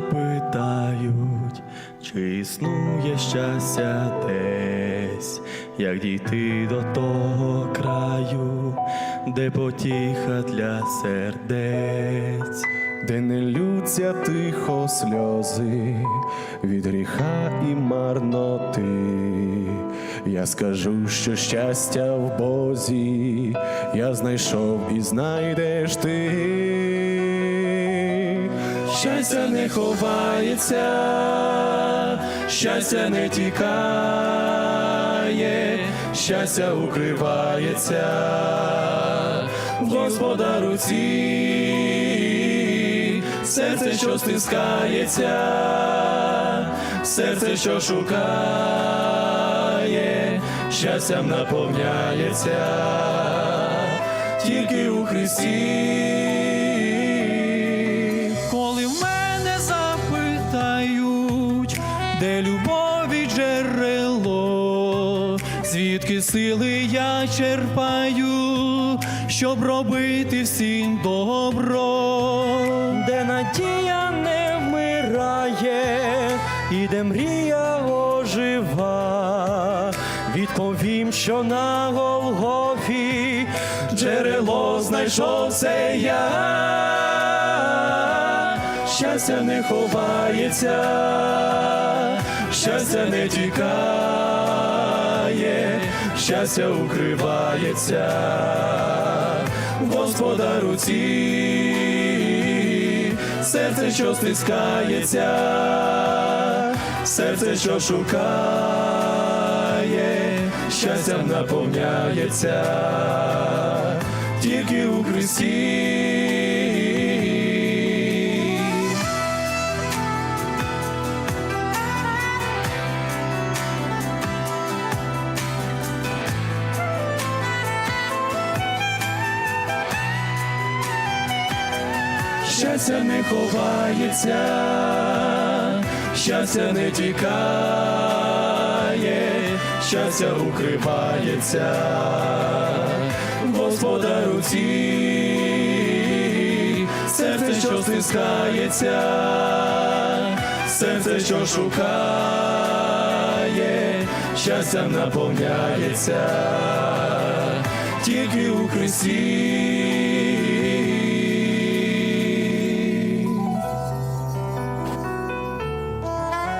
питають, чи існує щастя десь, як дійти до того краю, де потіха для сердець. де не лються тихо сльози від гріха і марноти. Я скажу, що щастя в Бозі я знайшов і знайдеш ти. Щастя не ховається, щастя не тікає, щастя укривається в Господа руці, серце, що стискається, серце, що шукає, щастям наповняється тільки у Христі. Де любові джерело, звідки сили я черпаю, щоб робити всім добро, де надія не вмирає, і де мрія ожива, відповім, що на Голгофі джерело знайшов це я, щастя не ховається, щастя не тікає, щастя укривається Господа руці, серце, що стискається, серце, що шукає, щастям наповняється тільки у Христі. Щастя не ховається, щастя не тікає, щастя укривається Господа руці, серце, що стискається, серце, що шукає, щастям наповняється тільки у Христі.